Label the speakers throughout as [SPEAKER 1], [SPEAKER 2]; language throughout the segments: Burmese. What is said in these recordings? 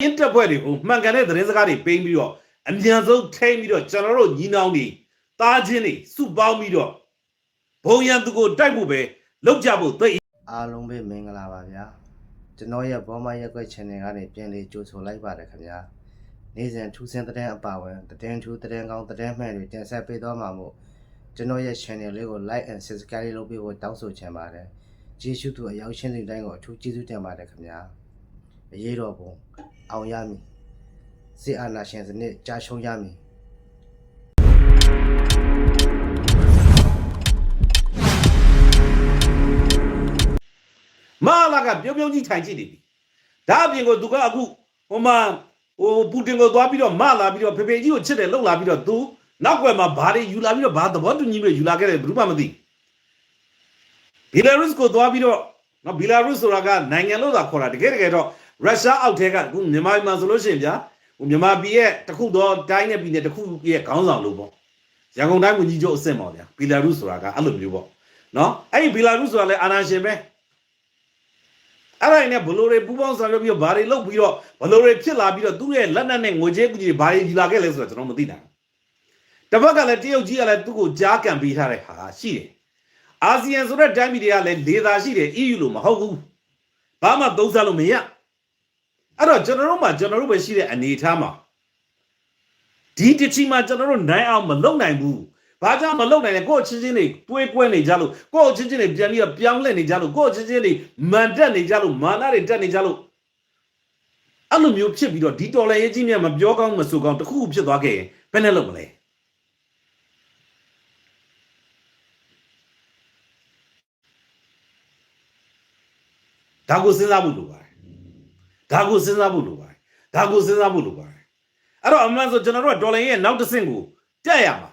[SPEAKER 1] ရင်းတက်ဖွဲ့တွေကိုမှန်ကန်တဲ့သတင်းစကားတွေပေးပြီးတော့အမြန်ဆုံးထိမ့်ပြီးတော့ကျွန်တော်တို့ညီနောင်တွေတားချင်းတွေစုပေါင်းပြီးတော့ဘုံရန်သူကိုတိုက်ဖို့ပဲလောက်ကြဖို့သိ
[SPEAKER 2] အားလုံးပဲမင်္ဂလာပါဗျာကျွန်တော်ရဲ့ဘောမရက်ွက် channel ကနေပြန်လေးကြိုဆိုလိုက်ပါတယ်ခင်ဗျာနေ့စဉ်ထူးဆန်းတဲ့အပါဝင်သတင်းထူးသတင်းကောင်းသတင်းမှန်တွေတင်ဆက်ပေးသွားမှာမို့ကျွန်တော်ရဲ့ channel လေးကို like and subscribe လုပ်ပေးဖို့တောင်းဆိုချင်ပါတယ်ကျေးဇူးတူအရောက်ရှင်းတဲ့တိုင်းကိုအထူးကျေးဇူးတင်ပါတယ်ခင်ဗျာ အရေးတော်ပုံအောင်ရမည်စစ်အာဏာရှင်စနစ်ကြာရှုံးရမည်
[SPEAKER 1] မာလာကပြုံးပြုံးကြီးထိုင်ကြည့်နေပြီဒါအပြင်ကိုသူကအခုဟိုမှာဟိုပူတင်ကိုသွားပြီးတော့မလာပြီးတော့ဖေဖေကြီးကိုချစ်တယ်လှုပ်လာပြီးတော့သူနောက်ွယ်မှာဘာတွေယူလာပြီးတော့ဘာသဘောတူညီမှုတွေယူလာခဲ့တယ်ဘယ်သူမှမသိဘီလာရုစ်ကိုသွားပြီးတော့နော်ဘီလာရုစ်ဆိုတာကနိုင်ငံလို့သာခေါ်တာတကယ်တကယ်တော့ ရုရှားအောက်ထဲကအခုမြန်မာပြည်မှာဆိုလို့ရှိရင်ဗျာဟိုမြန်မာပြည်ရဲ့တခုတော့တိုင်းနဲ့ပြည်နယ်တခုရဲ့ခေါင်းဆောင်လို့ပေါ့ရန်ကုန်တိုင်းဝန်ကြီးချုပ်အဆင့်ပေါ့ဗျာဘီလာရုစ်ဆိုတာကအဲ့လိုမျိုးပေါ့နော်အဲ့ဒီဘီလာရုစ်ဆိုတာလည်းအာဏာရှင်ပဲအဲ့ဒါနဲ့ဘလိုတွေပူပေါင်းဆောင်ရွက်ပြီးတော့ဘာတွေလုပ်ပြီးတော့ဘလိုတွေဖြစ်လာပြီးတော့သူ့ရဲ့လက်နက်နဲ့ငွေကြေးကူကြီးတွေဘာတွေယူလာခဲ့လဲဆိုတော့ကျွန်တော်မသိနိုင်ဘူးတစ်ဖက်ကလည်းတရုတ်ကြီးကလည်းသူ့ကိုကြားကန်ပေးထားတဲ့ဟာရှိတယ်အာဆီယံဆိုတဲ့တိုင်းပြည်တွေကလည်းလေသာရှိတယ် EU လို့မဟုတ်ဘူးဘာမှသုံးစားလို့မရ အဲ့တော့ကျွန်တော်တို့မှာကျွန်တော်တို့ပဲရှိတဲ့အနေအထားမှာဒီတချီမှာကျွန်တော်တို့နိုင်အောင်မလုပ်နိုင်ဘူးဘာကြောင့်မလုပ်နိုင်လဲကိုယ့်ချင်းချင်းတွေတွေးကွဲနေကြလို့ကိုယ့်ချင်းချင်းတွေပြန်ပြီးတော့ပြောင်းလဲနေကြလို့ကိုယ့်ချင်းချင်းတွေမန်တက်နေကြလို့မာနတွေတက်နေကြလို့အဲ့လိုမျိုးဖြစ်ပြီးတော့ဒီတော်လည်းရေးကြီးမြတ်မပြောကောင်းမဆိုကောင်းတစ်ခုခုဖြစ်သွားခဲ့ရင်ဘယ်နဲ့လုပ်မလဲဒါကိုစဉ်းစားဖို့လိုပါတယ် ဒါကိုစဉ်းစားဖို့လိုပါတယ်ဒါကိုစဉ်းစားဖို့လိုပါတယ်အဲ့တော့အမှန်ဆိုကျွန်တော်တို့ကတော်လည်းရဲ့နောက်တစ်ဆင့်ကိုတက်ရမှာ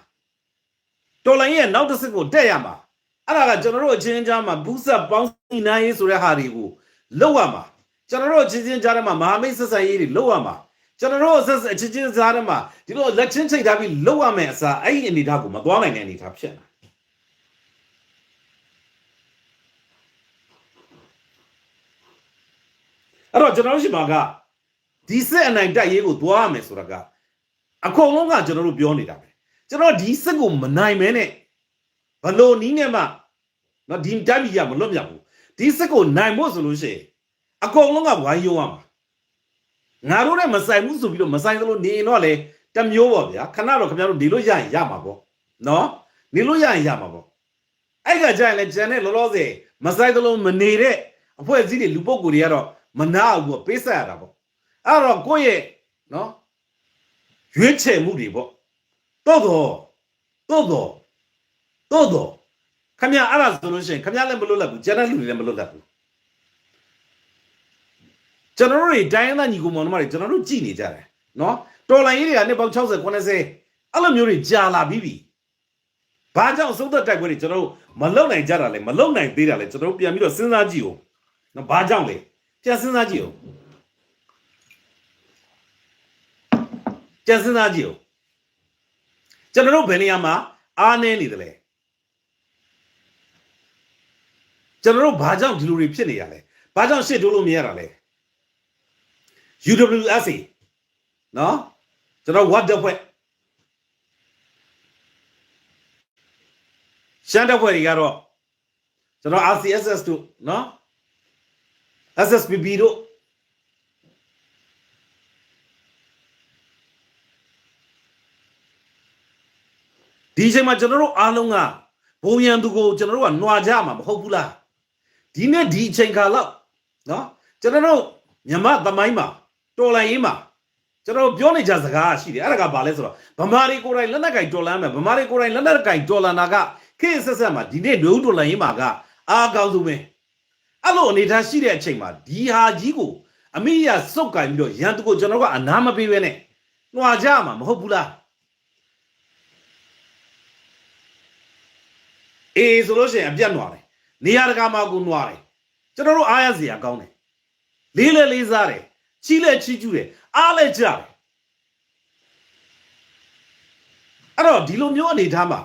[SPEAKER 1] တော်လိုင်းရဲ့နောက်တစ်ဆင့်ကိုတက်ရမှာအဲ့ဒါကကျွန်တော်တို့အချင်းချင်းကြားမှာဘူးဆက်ပေါင်းစီနိုင်ရေးဆိုတဲ့ဟာတွေကိုလောက်ရမှာကျွန်တော်တို့အချင်းချင်းကြားထဲမှာမဟာမိတ်ဆက်ဆံရေးတွေလောက်ရမှာကျွန်တော်တို့ဆက်အချင်းချင်းကြားထဲမှာဒီလိုလက်ချင်းချိတ်ထားပြီးလောက်ရမယ်အစားအဲ့ဒီအနေထားကိုမသွားနိုင်တဲ့အနေထားဖြစ်လာ အဲ့တော့ကျွန်တော်တို့ရှိမှာကဒီစစ်အနိုင်တိုက်ရေးကိုသွားရမယ်ဆိုတာကအကုန်လုံးကကျွန်တော်တို့ပြောနေတာပဲကျွန်တော်ဒီစစ်ကိုမနိုင်မဲနဲ့ဘလို့နီးနဲ့မှနော်ဒီတိုင်းပြည်ကမလွတ်မြောက်ဘူးဒီစစ်ကိုနိုင်ဖို့ဆိုလို့ရှိရင်အကုန်လုံးကဝိုင်းယုံရမှာငါတို့နဲ့မဆိုင်ဘူးဆိုပြီးတော့မဆိုင်သလိုနေရင်တော့လေတမျိုးပေါ့ဗျာခဏတော့ခင်ဗျားတို့နေလို့ရရင်ရမှာပေါ့နော်နေလို့ရရင်ရမှာပေါ့အဲ့ကကြရင်လေဂျန်နဲ့လောလောဆယ်မဆိုင်သလိုမနေတဲ့အဖွဲ့အစည်းတွေလူပုဂ္ဂိုလ်တွေကတော့ မနာဘူးပေါ့ပေးဆက်ရတာပေါ့အဲ့တော့ကိုယ့်ရဲ့နော်ရွေးချယ်မှုတွေပေါ့တော့တော့တော့တော့တော့တော့ခမရအဲ့ဒါဆိုလို့ရှိရင်ခမရလည်းမလွတ်လပ်ဘူးကျန်တဲ့လူတွေလည်းမလွတ်လပ်ဘူးကျွန်တော်တို့တွေတိုင်းရင်းသားညီကိုမောင်နှမတွေကျွန်တော်တို့ကြည်နေကြတယ်နော်တော်လိုင်းရေးတွေကနှစ်ပေါင်း60 90အဲ့လိုမျိုးတွေကြာလာပြီးပြီဘာကြောင့်သုံးသက်တိုက်ပွဲတွေကျွန်တော်တို့မလုံနိုင်ကြတာလဲမလုံနိုင်သေးတာလဲကျွန်တော်တို့ပြန်ပြီးတော့စဉ်းစားကြည့်ဦးနော်ဘာကြောင့်လဲ ပြန်စဉ်းစားကြည့်ဦးပြန်စဉ်းစားကြည့်ဦးကျွန်တော်တို့ဘယ်နေရာမှာအားနည်းနေတယ်လဲကျွန်တော်တို့ဘာကြောင့်ဒီလိုတွေဖြစ်နေရလဲဘာကြောင့်ရှစ်တိုးလို့မရတာလဲ UWSA နော်ကျွန်တော် what the fuck ရှမ်းတပ်ဖွဲ့တွေကတော့ကျွန်တော် RCSS တို့နော် SSPB တို့ဒီအချိန်မှာကျွန်တော်တို့အားလုံးကဘုံရန်သူကိုကျွန်တော်တို့ကနှွာကြမှာမဟုတ်ဘူးလားဒီနေ့ဒီအချိန်ခါလောက်နော်ကျွန်တော်တို့မြမသမိုင်းမှာတော်လိုင်းရေးမှာကျွန်တော်တို့ပြောနေကြစကားရှိတယ်အဲ့ဒါကဘာလဲဆိုတော့ဗမာတွေကိုယ်တိုင်လက်နက်ကင်တော်လန်းမယ်ဗမာတွေကိုယ်တိုင်လက်နက်ကင်တော်လန်တာကခေတ်ဆက်ဆက်မှာဒီနေ့ဒုတော်လိုင်းရေးမှာကအားကောင်းဆုံးပဲ အဲ့လိုအနေထားရှိတဲ့အချိန်မှာဒီဟာကြီးကိုအမိရစုတ်ကင်ပြီးတော့ရန်သူကိုကျွန်တော်ကအနာမပေးဘဲနဲ့နှွာကြမှာမဟုတ်ဘူးလားအေးဆိုလို့ရှိရင်အပြတ်နွားတယ်နေရာတကာမှာကိုနွားတယ်ကျွန်တော်တို့အားရစရာကောင်းတယ်လေးလဲလေးစားတယ်ချီးလဲချီးကျူးတယ်အားလဲကြတယ်အဲ့တော့ဒီလိုမျိုးအနေထားမှာ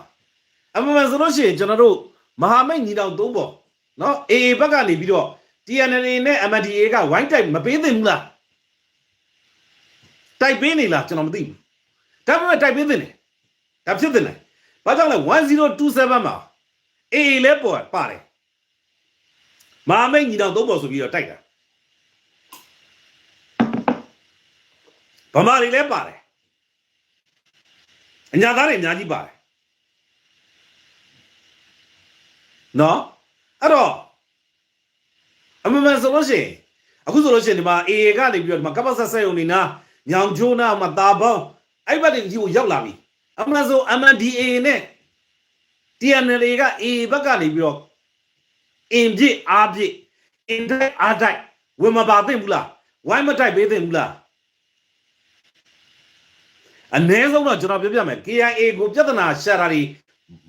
[SPEAKER 1] အမှန်မှန်ဆိုလို့ရှိရင်ကျွန်တော်တို့မဟာမိတ်ညီတော်သုံးပေါ့ နော်အေအေဘက်ကနေပြီးတော့ TNL နဲ့ MDA ကဝိုင်းတိုက်မပေးသင့်ဘူးလားတိုက်ပေးနေလားကျွန်တော်မသိဘူးဒါပေမဲ့တိုက်ပေးသင့်တယ်ဒါဖြစ်သင့်တယ်ဘာကြောင့်လဲ1027မှာအေးအေးလဲပေါ်ပါတယ်မာမိတ်ညီတော်သုံးပေါ်ဆိုပြီးတော့တိုက်တာဗမာတွေလည်းပါတယ်အညာသားတွေအများကြီးပါတယ်နော် အဲ့တော့အမှန်မှန်ဆိုလို့ရှိရင်အခုဆိုလို့ရှိရင်ဒီမှာ AA ကနေပြီးတော့ဒီမှာကပ္ပဆက်ဆက်ယုံနေနာညောင်ချိုးနာမှာတာပေါင်းအဲ့ဘက်တွေကြီးကိုရောက်လာပြီအမှန်ဆို MNDAA နဲ့ TNL က AA ဘက်ကနေပြီးတော့အင်ပြစ်အားပြစ်အင်တိုက်အားတိုက်ဝင်မပါသင့်ဘူးလားဝိုင်းမတိုက်ပေးသင့်ဘူးလားအ ਨੇ ဆုံးတော့ကျွန်တော်ပြောပြမယ် KIA ကိုပြဿနာရှာတာတွေ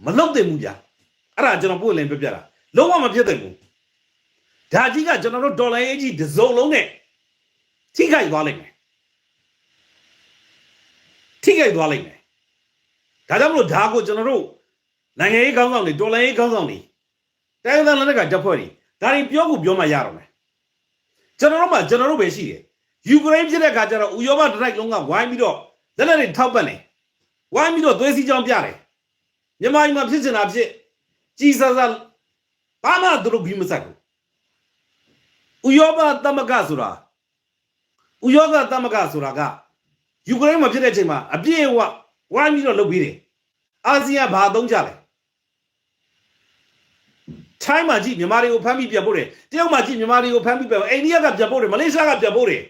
[SPEAKER 1] မလုပ်သင့်ဘူးဗျာအဲ့ဒါကျွန်တော်ပို့လင်းပြောပြတာ လုံးဝမဖြစ်သင့်ဘူးဒါကြီးကကျွန်တော်တို့ဒေါ်လာရေးကြီးတစ်စုံလုံးနဲ့ထိခိုက်သွားလိမ့်မယ်ထိခိုက်သွားလိမ့်မယ်ဒါကြောင့်မလို့ဒါကိုကျွန်တော်တို့နိုင်ငံရေးခေါင်းဆောင်တွေဒေါ်လာရေးခေါင်းဆောင်တွေတိုင်းဒေသလက်နက်ကတပ်ဖွဲ့တွေဒါတွေပြောကိုပြောမှရတော့မယ်ကျွန်တော်တို့မှကျွန်တော်တို့ပဲရှိတယ်ယူကရိန်းဖြစ်တဲ့အခါကျတော့ဥရောပတစ်တိုက်လုံးကဝိုင်းပြီးတော့လက်လက်တွေထောက်ပံ့တယ်ဝိုင်းပြီးတော့သွေးစည်းကြောင်းပြတယ်မြန်မာပြည်မှာဖြစ်ချင်တာဖြစ်ကြီးစားစား ဘာမှသူတို့ပြီးမဆက်ဘူးဥရောပသမဂ္ဂဆိုတာဥရောပသမဂ္ဂဆိုတာကယူကရိန်းမှာဖြစ်တဲ့အချိန်မှာအပြည့်အဝဝိုင်းပြီးတော့လုပ်ပြီးတယ်အာဆီယံဘာအသုံးကြလဲထိုင်းမှာကြည့်မြန်မာတွေကိုဖမ်းပြီးပြန်ပို့တယ်တရုတ်မှာကြည့်မြန်မာတွေကိုဖမ်းပြီးပြန်ပို့အိန္ဒိယကပြန်ပို့တယ်မလေးရှားကပြန်ပို့တယ်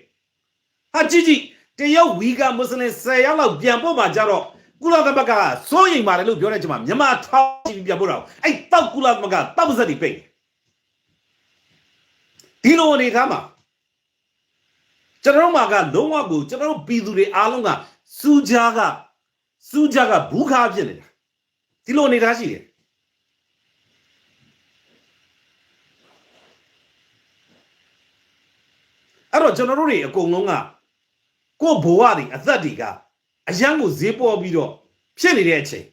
[SPEAKER 1] ဟာကြည့်ကြည့်တရုတ်ဝီဂါမွတ်စလင်10ယောက်လောက်ပြန်ပို့မှာကြတော့ ကုလသမဂ္ဂကစိုးရိမ်ပါတယ်လို့ပြောတဲ့အချိန်မှာမြန်မာထောက်ကြည့်ပြီးပြန်ပို့တာအဲ့တောက်ကုလသမဂ္ဂတောက်ပါစက်တွေပိတ်ဒီလိုအနေထားမှာကျွန်တော်တို့မှာကလုံးဝကိုကျွန်တော်တို့ပြည်သူတွေအားလုံးကစူးကြားကစူးကြားကဘူးခါဖြစ်နေတာဒီလိုအနေထားရှိတယ်အဲ့တော့ကျွန်တော်တို့တွေအကုန်လုံးကကို့ဘဝတွေအသက်တွေက အရန်ကိုဈေးပေါ်ပြီးတော့ဖြစ်နေတဲ့အချိန်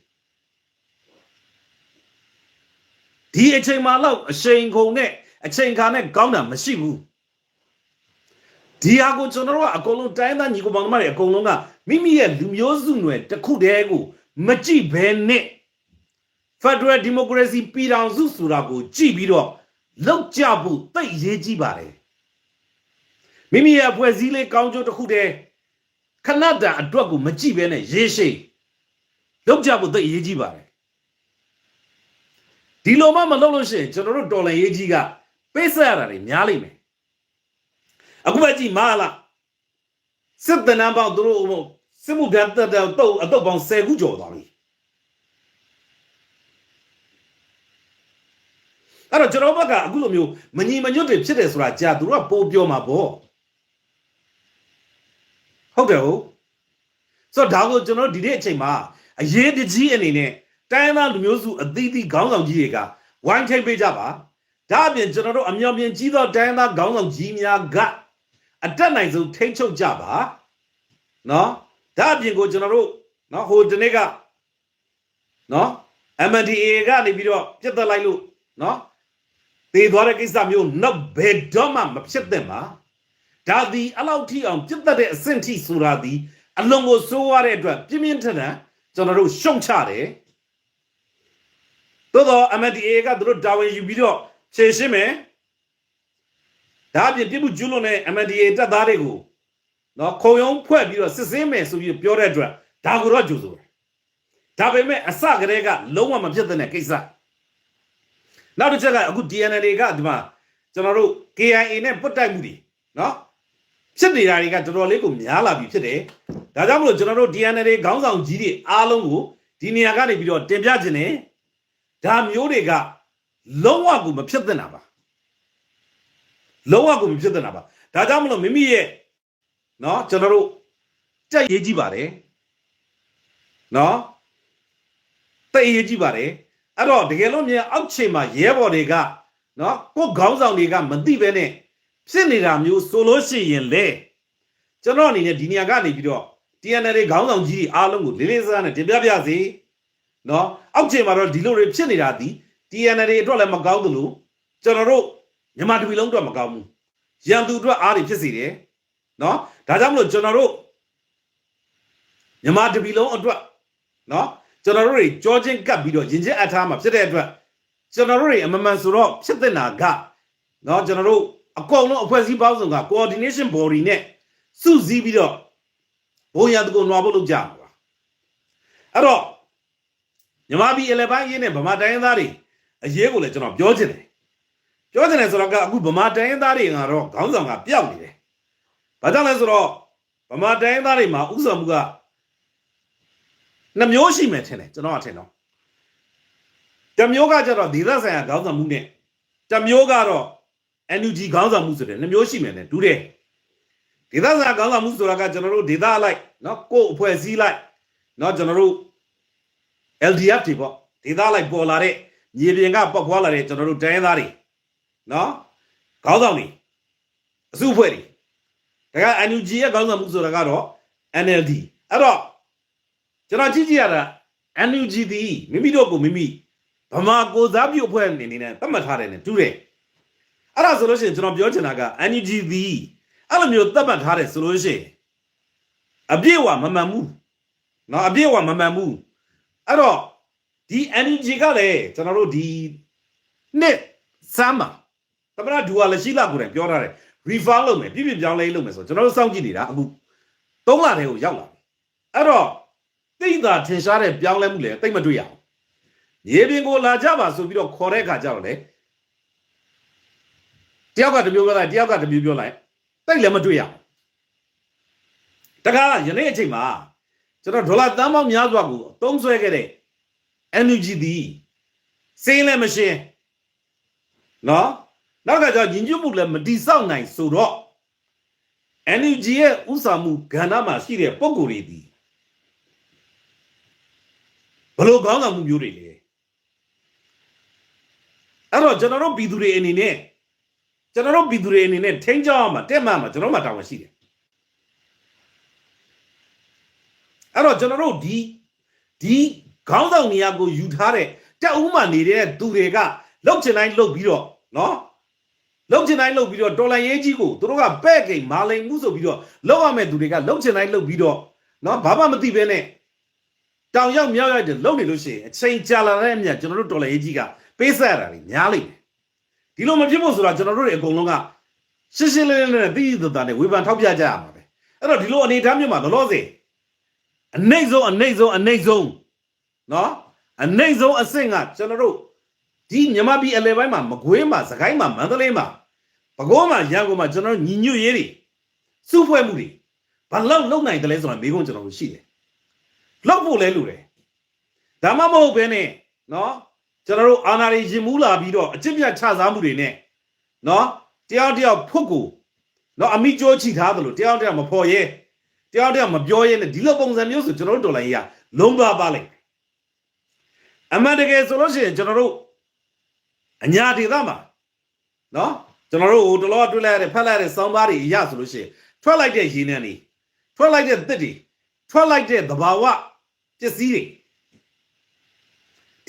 [SPEAKER 1] ဒီအချိန်မှာတော့အချိန်ခုံနဲ့အချိန်ခါနဲ့ကောင်းတာမရှိဘူးဒီဟာကိုကျွန်တော်တို့ကအကုန်လုံးတိုင်းသားညီကိုပေါင်းမတွေအကုန်လုံးကမိမိရဲ့လူမျိုးစုနွယ်တစ်ခုတည်းကိုမကြည့်ဘဲနဲ့ Federal Democracy ပြည်ထောင်စုဆိုတာကိုကြည့်ပြီးတော့လောက်ကြဖို့တိတ်ရေးကြည့်ပါတယ်မိမိရဲ့အဖွဲ့အစည်းလေးကောင်းကျိုးတစ်ခုတည်း ခဏတန်အတွက်ကိုမကြည့်ဘဲနဲ့ရေးရှိလောက်ကြဖို့တိတ်ရေးကြည့်ပါတယ်ဒီလိုမှမလုပ်လို့ရှိရင်ကျွန်တော်တို့တော်လန်ရေးကြီးကပေးဆက်ရတာတွေများလိမ့်မယ်အခုပဲကြည့်မလားစစ်တနန်းပေါင်းသူတို့ဟိုစစ်မှုပြန်တက်တော့တုတ်အတုတ်ပေါင်း10ခုကျော်သွားပြီအဲ့တော့ကျွန်တော်ဘက်ကအခုလိုမျိုးမညီမညွတ်တွေဖြစ်တယ်ဆိုတာကြာသူတို့ကပိုးပြောမှာပေါ့ ဟုတ်တယ်ဟုတ်ဆိုတော့ဒါကိုကျွန်တော်ဒီနေ့အချိန်မှာအရေးတကြီးအနေနဲ့တိုင်းသားလူမျိုးစုအသီးသီးခေါင်းဆောင်ကြီးတွေကဝိုင်းထိပ်ပေးကြပါဒါအပြင်ကျွန်တော်တို့အမြောင်မြင်ကြီးသောတိုင်းသားခေါင်းဆောင်ကြီးများကအတက်နိုင်ဆုံးထိမ့်ချုပ်ကြပါနော်ဒါအပြင်ကိုကျွန်တော်တို့နော်ဟိုဒီနေ့ကနော် MNDA ကနေပြီးတော့ပြတ်သက်လိုက်လို့နော်သေသွားတဲ့ကိစ္စမျိုးနောက်ဘယ်တော့မှမဖြစ်သင့်ပါ ဒါသည်အလောက်ထိအောင်ပြတ်သက်တဲ့အဆင့်ထိဆိုတာသည်အလွန်ကိုစိုးရတဲ့အတွက်ပြင်းပြင်းထန်ထန်ကျွန်တော်တို့ရှုံချတယ်သို့တော့ MNDA ကသူတို့တာဝန်ယူပြီးတော့ဖြေရှင်းမယ်ဒါအပြင်ပြစ်မှုကျူးလွန်တဲ့ MNDA တပ်သားတွေကိုနော်ခုံရုံးဖွဲ့ပြီးတော့စစ်စင်းမယ်ဆိုပြီးပြောတဲ့အတွက်ဒါကိုတော့ကြိုဆိုတယ်ဒါပေမဲ့အစကတည်းကလုံးဝမဖြစ်တဲ့ကိစ္စနောက်တစ်ချက်ကအခု DNL ကဒီမှာကျွန်တော်တို့ KIA နဲ့ပုတ်တိုက်မှုတွေနော် ဖြစ်နေတာတွေကတော်တော်လေးကိုများလာပြီဖြစ်တယ်ဒါကြောင့်မလို့ကျွန်တော်တို့ DNL ခေါင်းဆောင်ကြီးတွေအားလုံးကိုဒီနေရာကနေပြီးတော့တင်ပြခြင်းနဲ့ဒါမျိုးတွေကလုံးဝကိုမဖြစ်သင့်တာပါလုံးဝကိုမဖြစ်သင့်တာပါဒါကြောင့်မလို့မိမိရဲ့เนาะကျွန်တော်တို့တက်ရေးကြည့်ပါတယ်เนาะတက်ရေးကြည့်ပါတယ်အဲ့တော့တကယ်လို့မြန်အောက်ခြေမှာရဲဘော်တွေကเนาะကိုခေါင်းဆောင်တွေကမသိပဲနဲ့ ဖြစ်နေတာမျိုးဆိုလို့ရှိရင်လေကျွန်တော်အနေနဲ့ဒီနေရာကနေပြီးတော့ TNL တွေခေါင်းဆောင်ကြီးတွေအားလုံးကိုလေးလေးစားစားနဲ့တင်ပြပြစေနော်အောက်ခြေမှာတော့ဒီလိုတွေဖြစ်နေတာဒီ TNL တွေအတွက်လည်းမကောင်းသလိုကျွန်တော်တို့မြန်မာတပီလုံးအတွက်မကောင်းဘူးရန်သူအတွက်အားတွေဖြစ်စေတယ်နော်ဒါကြောင့်မလို့ကျွန်တော်တို့မြန်မာတပီလုံးအတွက်နော်ကျွန်တော်တို့တွေကြောချင်းကပ်ပြီးတော့ရင်ကျက်အထားမှာဖြစ်တဲ့အတွက်ကျွန်တော်တို့တွေအမမှန်ဆိုတော့ဖြစ်တဲ့နာကနော်ကျွန်တော်တို့ အကောင်လုံးအဖွဲ့အစည်းပေါင်းစုံက coordination body နဲ့စုစည်းပြီးတော့ဘုံရတကုံနွားဖို့လုပ်ကြမှာပါအဲ့တော့မြန်မာပြည်အလဲပိုင်းရေးနဲ့ဗမာတိုင်းရင်းသားတွေအရေးကိုလည်းကျွန်တော်ပြောချင်တယ်ပြောချင်တယ်ဆိုတော့ကအခုဗမာတိုင်းရင်းသားတွေကတော့ခေါင်းဆောင်ကပျောက်နေတယ်ဘာကြောင့်လဲဆိုတော့ဗမာတိုင်းရင်းသားတွေမှာဥစ္စာမှုကနှမျိုးရှိမယ်ထင်တယ်ကျွန်တော်ကထင်တော့တစ်မျိုးကကျတော့ဒေသဆိုင်ရာခေါင်းဆောင်မှုနဲ့တစ်မျိုးကတော့ NUG ခေါင်းဆောင်မှုဆိုတဲ့နှမျိုးရှိမယ်နဲ့တူတယ်ဒေသဆိုင်ရာခေါင်းဆောင်မှုဆိုတာကကျွန်တော်တို့ဒေသအလိုက်เนาะကိုယ်အဖွဲ့အစည်းလိုက်เนาะကျွန်တော်တို့ LDF တွေပေါ့ဒေသလိုက်ပေါ်လာတဲ့မြေပြင်ကပောက်ခွာလာတဲ့ကျွန်တော်တို့တိုင်းရင်းသားတွေเนาะခေါင်းဆောင်တွေအစုအဖွဲ့တွေဒါက NUG ရဲ့ခေါင်းဆောင်မှုဆိုတာကတော့ NLD အဲ့တော့ကျွန်တော်ကြည့်ကြည့်ရတာ NUG ဒီမိမိတို့ကိုမိမိဗမာကိုစားပြုအဖွဲ့အနေနဲ့သတ်မှတ်ထားတယ်နဲ့တူတယ် အဲ့ဒါဆိုလို့ရှိရင်ကျွန်တော်ပြောချင်တာက NUG ဒီအဲ့လိုမျိုးသတ်မှတ်ထားတယ်ဆိုလို့ရှိရင်အပြည့်အဝမမှန်ဘူးเนาะအပြည့်အဝမမှန်ဘူးအဲ့တော့ဒီ NUG ကလည်းကျွန်တော်တို့ဒီနှစ်စမ်းမှာသမရဒူဝါလက်ရှိလာကိုယ်တိုင်ပြောထားတယ် refund လုပ်မယ်ပြည့်ပြည့်ပြောင်းလဲလုပ်မယ်ဆိုတော့ကျွန်တော်တို့စောင့်ကြည့်နေတာအခု၃လတည်းကိုရောက်လာပြီအဲ့တော့သိတာထင်ရှားတဲ့ပြောင်းလဲမှုလည်းတိတ်မတွေ့ရအောင်ရေပြင်ကိုလာကြပါဆိုပြီးတော့ခေါ်တဲ့အခါကျတော့လေတ ယောက်ကတစ်မျိုးပြောလိုက်တယောက်ကတစ်မျိုးပြောလိုက်တိတ်လည်းမတွေ့ရအောင်တကားယနေ့အချိန်မှာကျွန်တော်ဒေါ်လာတန်းပေါင်းများစွာကိုသုံးဆွဲခဲ့တဲ့ NUG သည်စေးလည်းမရှင်းနော်နောက်ကကျတော့ညီညွတ်မှုလည်းမတိဆောက်နိုင်ဆိုတော့ NUG ရဲ့ဥဆောင်မှုကဏ္ဍမှာရှိတဲ့ပုံကိုယ်တွေဒီဘလို့ကောင်းဆောင်မှုမျိုးတွေလဲအဲ့တော့ကျွန်တော်တို့ပြည်သူတွေအနေနဲ့ ကျွန်တော်တို့ပြည်သူတွေအနေနဲ့ထိန်းချောင်းအောင်မှာတက်မှမှာကျွန်တော်တို့မှာတာဝန်ရှိတယ်အဲ့တော့ကျွန်တော်တို့ဒီဒီခေါင်းဆောင်နေရာကိုယူထားတဲ့တက်ဦးမှနေတဲ့သူတွေကလောက်ချင်တိုင်းလုပ်ပြီးတော့နော်လုံချင်တိုင်းလုံပြီးတော့တော်လန်ရေးကြီးကိုသူတို့ကပဲ့ကိန်မာလိန်မှုဆိုပြီးတော့လောက်ရမဲ့သူတွေကလုံချင်တိုင်းလုံပြီးတော့နော်ဘာမှမသိဘဲနဲ့တောင်ရောက်မြောက်ရောက်တဲ့လုံနေလို့ရှိရင်အချိန်ကြာလာတဲ့အမြတ်ကျွန်တော်တို့တော်လန်ရေးကြီးကပေးဆက်ရတာလေများလိမ့်မယ် ဒီလိုမဖြစ်ဖို့ဆိုတာကျွန်တော်တို့တွေအကုန်လုံးကရှင်းရှင်းလင်းလင်းနဲ့သိသိသာသာနဲ့ဝေဖန်ထောက်ပြကြရမှာပဲအဲ့တော့ဒီလိုအနေအထားမျိုးမှာလောလောဆယ်အနှိမ့်ဆုံးအနှိမ့်ဆုံးအနှိမ့်ဆုံးနော်အနှိမ့်ဆုံးအဆင့်ကကျွန်တော်တို့ဒီမြန်မာပြည်အလဲပိုင်းမှာမကွေးမှာစကိုင်းမှာမန္တလေးမှာပဲခူးမှာရန်ကုန်မှာကျွန်တော်တို့ညီညွတ်ရေးတွေစုဖွဲ့မှုတွေဘာလောက်လုံနိုင်တယ်လဲဆိုတာမေးခွန်းကျွန်တော်တို့ရှိတယ်လောက်ဖို့လဲလူတယ်ဒါမှမဟုတ်ဘဲနဲ့နော် ကျွန်တော်တို့အာနာရီရင်မူးလာပြီးတော့အကျင့်ပြတ်ချစားမှုတွေနဲ့နော်တယောက်တယောက်ဖုတ်ကိုနော်အမိကျိုးချီထားတယ်လို့တယောက်တယောက်မဖော်ရဲတယောက်တယောက်မပြောရဲနဲ့ဒီလိုပုံစံမျိုးဆိုကျွန်တော်တို့တော်လိုင်းကြီးကလုံးပါပါလိုက်အမှန်တကယ်ဆိုလို့ရှိရင်ကျွန်တော်တို့အညာဒေသမှာနော်ကျွန်တော်တို့ဟိုတလောတွေ့လိုက်ရတဲ့ဖက်လိုက်ရတဲ့စောင်းပါးတွေရဆိုလို့ရှိရင်ထွက်လိုက်တဲ့ရင်းနှန်းတွေထွက်လိုက်တဲ့သစ်တွေထွက်လိုက်တဲ့သဘာဝပစ္စည်းတွေ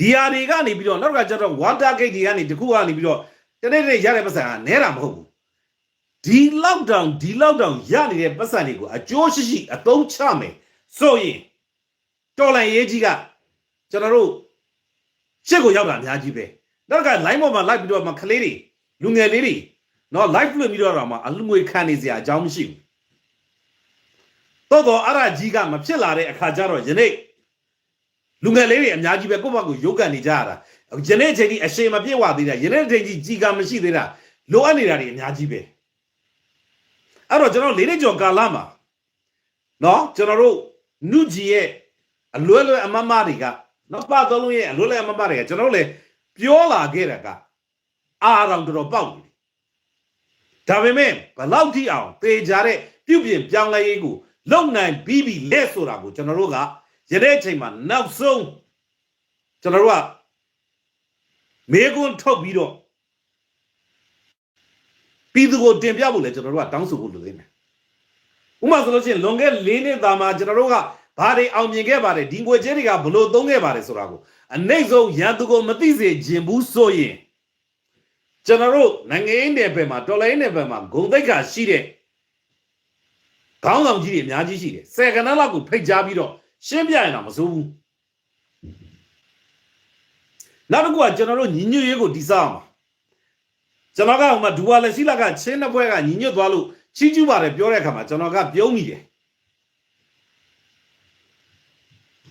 [SPEAKER 1] ဒီဟာတွေကနေပြီးတော့နောက်ကကျတော့ water gate တွေကနေတခုကနေပြီးတော့တနေ့တနေ့ရတဲ့ပတ်စံကနဲတာမဟုတ်ဘူးဒီ lockdown ဒီ lockdown ရနေတဲ့ပတ်စံတွေကိုအကျိုးရှိရှိအသုံးချမယ်ဆိုရင်တော်လန်ရေးကြီးကကျွန်တော်တို့ရှစ်ကိုရောက်တာအများကြီးပဲနောက်က line ပေါ်မှာလိုက်ပြီးတော့မှခလေးတွေလူငယ်လေးတွေနော် live လွှင့်ပြီးတော့တော့မှအလူငွေခံနေစရာအကြောင်းမရှိဘူးတော့တော့အဲ့ဒါကြီးကမဖြစ်လာတဲ့အခါကျတော့ယနေ့ လူငယ်လေးတွေအများကြီးပဲကိုယ့်ဘက်ကိုရုပ်ကန်နေကြရတာယနေ့အချိန်ကြီးအရှိန်မပြည့်ဝသေးတာယနေ့အချိန်ကြီးကြီးကမရှိသေးတာလိုအပ်နေတာတွေအများကြီးပဲအဲ့တော့ကျွန်တော်လေးနှစ်ကျော်ကာလမှာနော်ကျွန်တော်တို့နုကြီးရဲ့အလွဲလွဲအမမတွေကနော်ပတ်တော်လုံးရဲ့အလွဲလွဲအမမတွေကကျွန်တော်တို့လည်းပြောလာခဲ့တာကအာရောင်တော်တော်ပေါက်နေတယ်ဒါပေမဲ့ဘလောက်ထိအောင်သေကြတဲ့ပြုပြင်ပြောင်းလဲရေးကိုလုံနိုင်ပြီးပြီလက်ဆိုတာကိုကျွန်တော်တို့က ရတဲ့အချိန်မှာနောက်ဆုံးကျွန်တော်တို့ကမေကွန်းထုတ်ပြီးတော့ပြည်သူကိုတင်ပြဖို့လဲကျွန်တော်တို့ကတောင်းဆိုဖို့လိုသေးတယ်ဥပမာဆိုလို့ရှိရင်လွန်ခဲ့၄နှစ်သားမှာကျွန်တော်တို့ကဘာတွေအောင်မြင်ခဲ့ပါတယ်ဒီငွေကြေးတွေကဘလို့သုံးခဲ့ပါတယ်ဆိုတာကိုအနိုင်ဆုံးရန်သူကိုမသိစေခြင်းဘူးဆိုရင်ကျွန်တော်တို့နိုင်ငံရေးနယ်ပယ်မှာတော်လိုင်းနယ်ပယ်မှာဂုံတိတ်ခါရှိတဲ့ခေါင်းဆောင်ကြီးတွေအများကြီးရှိတယ်ဆယ်ကနန်းလောက်ကိုဖိတ်ကြားပြီးတော့ ရှင်းပြရင်တော့မစိုးဘူးနောက်တစ်ခုကကျွန်တော်တို့ညီညွတ်ရေးကိုတိစောက်အောင်ကျွန်တော်ကဟိုမှာဒူဝါလက်ရှိလကချင်းနှစ်ပွဲကညီညွတ်သွားလို့ချီးကျူးပါတယ်ပြောတဲ့အခါမှာကျွန်တော်ကပြုံးမိတယ်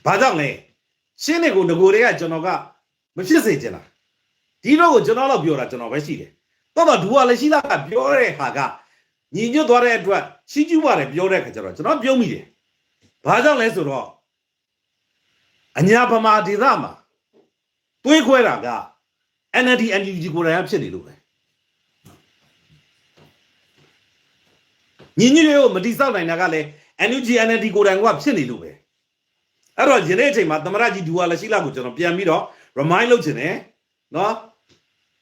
[SPEAKER 1] ဘာကြောင့်လဲရှင်းတွေကိုငကိုတွေကကျွန်တော်ကမဖြစ်စေချင်တာဒီတော့ကိုကျွန်တော်တော့ပြောတာကျွန်တော်ပဲရှိတယ်တော့တော့ဒူဝါလက်ရှိလကပြောတဲ့ဟာကညီညွတ်သွားတဲ့အတွက်ချီးကျူးပါတယ်ပြောတဲ့အခါကျတော့ကျွန်တော်ပြုံးမိတယ်ဘာကြောင့်လဲဆိုတော့ အညာဗမာဒေသမှာတွေးခွဲတာက NLD NUG ကိုယ်တိုင်ကဖြစ်နေလို့ပဲညီညွတ်ရေးကိုမတိစောက်နိုင်တာကလည်း NUG NLD ကိုယ်တိုင်ကဖြစ်နေလို့ပဲအဲ့တော့ယနေ့အချိန်မှာသမရကြီးဒူဝါလက်ရှိလာကိုကျွန်တော်ပြန်ပြီးတော့ remind လုပ်ခြင်းနဲ့နော်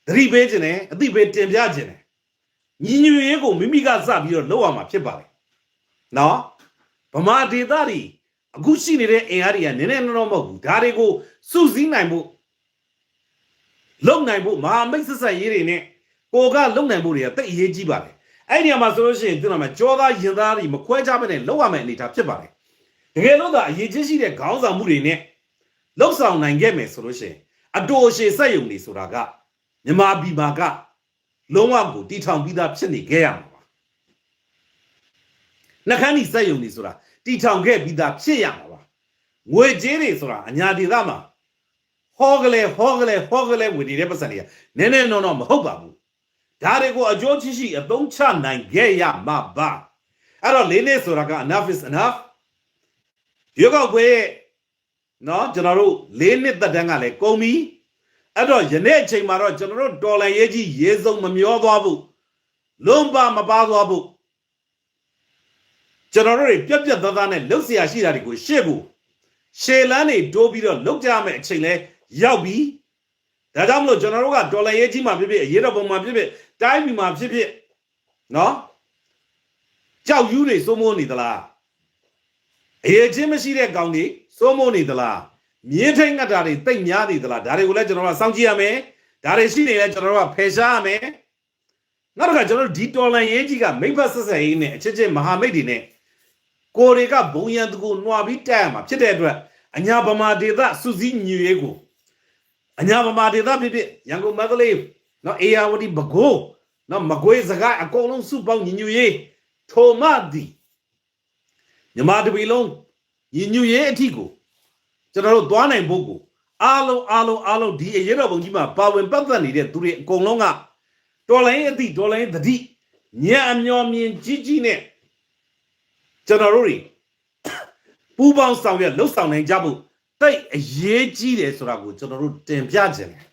[SPEAKER 1] သတိပေးခြင်းနဲ့အသိပေးတင်ပြခြင်းနဲ့ညီညွတ်ရေးကိုမိမိကစပြီးတော့လုပ်ရမှာဖြစ်ပါတယ်နော်ဗမာဒေသတွေ အခုရှိနေတဲ့အင်အားတွေကနည်းနည်းတော့မဟုတ်ဘူးဒါတွေကိုစုစည်းနိုင်ဖို့လုံနိုင်ဖို့မဟာမိတ်ဆက်ဆက်ရေးတွေနဲ့ကိုကလုံနိုင်ဖို့တွေကတိတ်အရေးကြီးပါတယ်အဲ့ဒီနေရာမှာဆိုလို့ရှိရင်သူတို့မှာကြောသားရင်သားတွေမခွဲခြားဘဲနဲ့လုံရမယ့်အနေအထားဖြစ်ပါတယ်တကယ်လို့သာအရေးကြီးရှိတဲ့ခေါင်းဆောင်မှုတွေနဲ့လုံဆောင်နိုင်ခဲ့မယ်ဆိုလို့ရှိရင်အတူအရှိစက်ယုံတွေဆိုတာကမြမပြည်မှာကလုံးဝကိုတီထောင်ပြီးသားဖြစ်နေခဲ့ရမှာပါနှခမ်းဒီစက်ယုံတွေဆိုတာ တီထောင်ခဲ့ပြီးသားဖြစ်ရမှာပါငွေကြေးတွေဆိုတာအညာဒေသမှာ ဟောကလေးဟောကလေးဟောကလေးဝင်နေတဲ့ပတ်စံတွေကနည်းနည်းတော့တော့မဟုတ်ပါဘူးဒါတွေကိုအကျိုးရှိရှိအသုံးချနိုင်ခဲ့ရမှာပါအဲ့တော့လေးနေ့ဆိုတာက enough is enough ရုပ်ောက်ပွဲရဲ့เนาะကျွန်တော်တို့လေးနှစ်သက်တမ်းကလည်းကုန်ပြီအဲ့တော့ယနေ့အချိန်မှာတော့ကျွန်တော်တို့တော်လန်ရေးကြီးရေစုံမမျောသွားဘူးလုံးပါမပါသွားဘူး ကျွန်တော်တို့တွေပြက်ပြက်သားသားနဲ့လှုပ်เสียရှိတာတွေကိုရှေ့ဖို့ရှေလန်းတွေတိုးပြီးတော့လှုပ်ကြရမယ့်အချိန်လဲရောက်ပြီဒါကြောင့်မလို့ကျွန်တော်တို့ကဒေါ်လာရေးကြီးမှာဖြစ်ဖြစ်အရေးတော်ပုံမှာဖြစ်ဖြစ်တိုင်းပြည်မှာဖြစ်ဖြစ်နော်ကြောက်ယူးတွေစိုးမိုးနေသလားအရေးချင်းမရှိတဲ့ကောင်တွေစိုးမိုးနေသလားမြင်းထိတ်ငတ်တာတွေတိတ်များနေသလားဒါတွေကိုလည်းကျွန်တော်တို့ကစောင့်ကြည့်ရမယ်ဒါတွေရှိနေလဲကျွန်တော်တို့ကဖယ်ရှားရမယ်နောက်တစ်ခါကျွန်တော်တို့ဒီတော်လန်ရေးကြီးကမိဘဆက်ဆက်ရေးနဲ့အချစ်ချင်းမဟာမိတ်တွေနဲ့ ကိုတွေကဘုံရန်တကူနှွာပြီးတက်ရမှာဖြစ်တဲ့အတွက်အညာဗမာဒေသစုစည်းညွေရေးကိုအညာဗမာဒေသဖြစ်ဖြစ်ရန်ကုန်မန္တလေးနော်အေယာဝတီပဲခူးနော်မကွေးစကိုင်းအကုန်လုံးစုပေါင်းညီညွတ်ရေးထိုမသည်မြမတပီလုံးညီညွတ်ရေးအထီကိုကျွန်တော်တို့သွားနိုင်ဖို့ကိုအားလုံးအားလုံးအားလုံးဒီအရေးတော်ပုံကြီးမှာပါဝင်ပတ်သက်နေတဲ့သူတွေအကုန်လုံးကတော်လိုင်းအသည့်တော်လိုင်းသတိညံအမျော်မြင်ကြီးကြီးနဲ့ ကျွန်တော်တို့တွေပူးပေါင်းဆောင်ရွက်လှုပ်ဆောင်နိုင်ကြဖို့တိတ်အရေးကြီးတယ်ဆိုတာကိုကျွန်တော်တို့တင်ပြခြင်းတယ်